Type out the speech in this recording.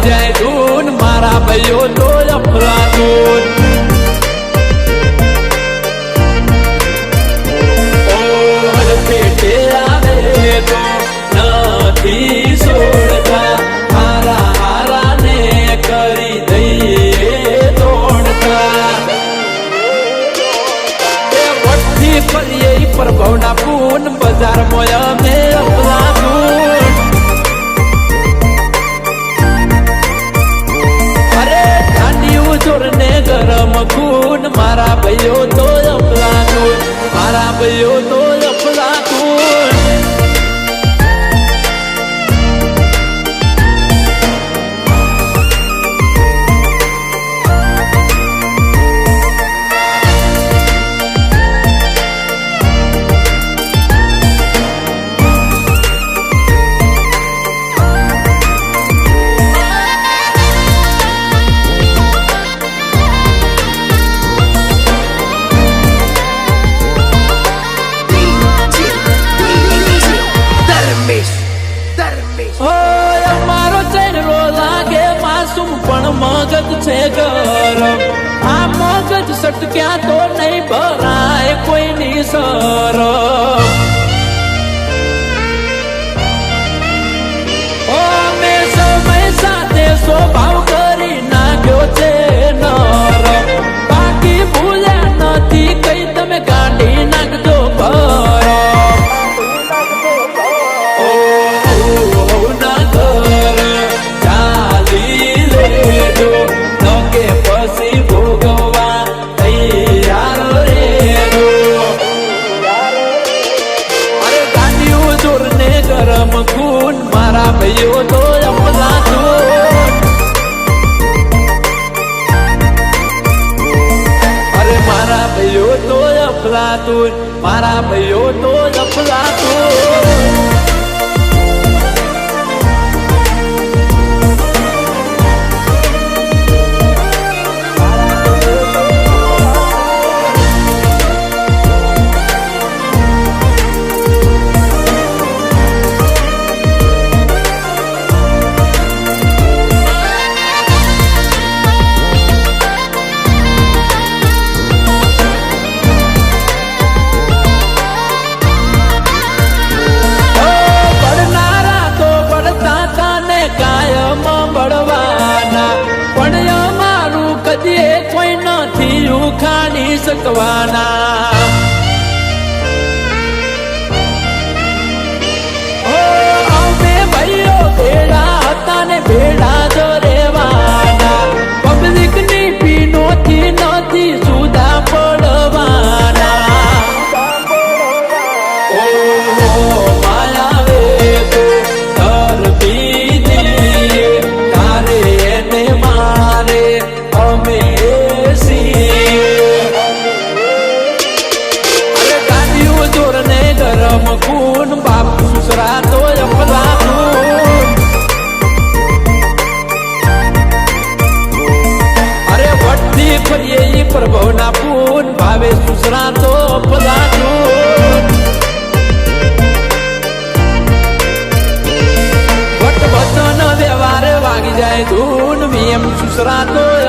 વાગી જાય ધૂન મારા ભાઈઓ તો અફલાતું ઓર પેટે આવે તો નથી છોડતા. હારા હારા ને કરી દઈએ દોડતા વટથી ફરીએ પૂન બજારમાં અમે ભાઈઓ તો અપલાતું મારા ભાઈઓ તો ઓય, અમારો ચહેરો લાગે માસુમ, પણ મગજ છે ગરમ. આ મગજ સટક્યા તો નહીં ભરાય કોઈની સરમ. અફલાતું મારા ભાઈઓ તો અફલાતું કદીએ કોઈ નથી ઉખાડી શકવાના. ખૂન બાપ સુસરા તો અરે વટથી ફરીએ ઈ પ્રભવના પૂન ભાવે સુસરા તો અપલાતું વટ વ્યવહાર વાગી જાય ધૂન એમ સુસરા તો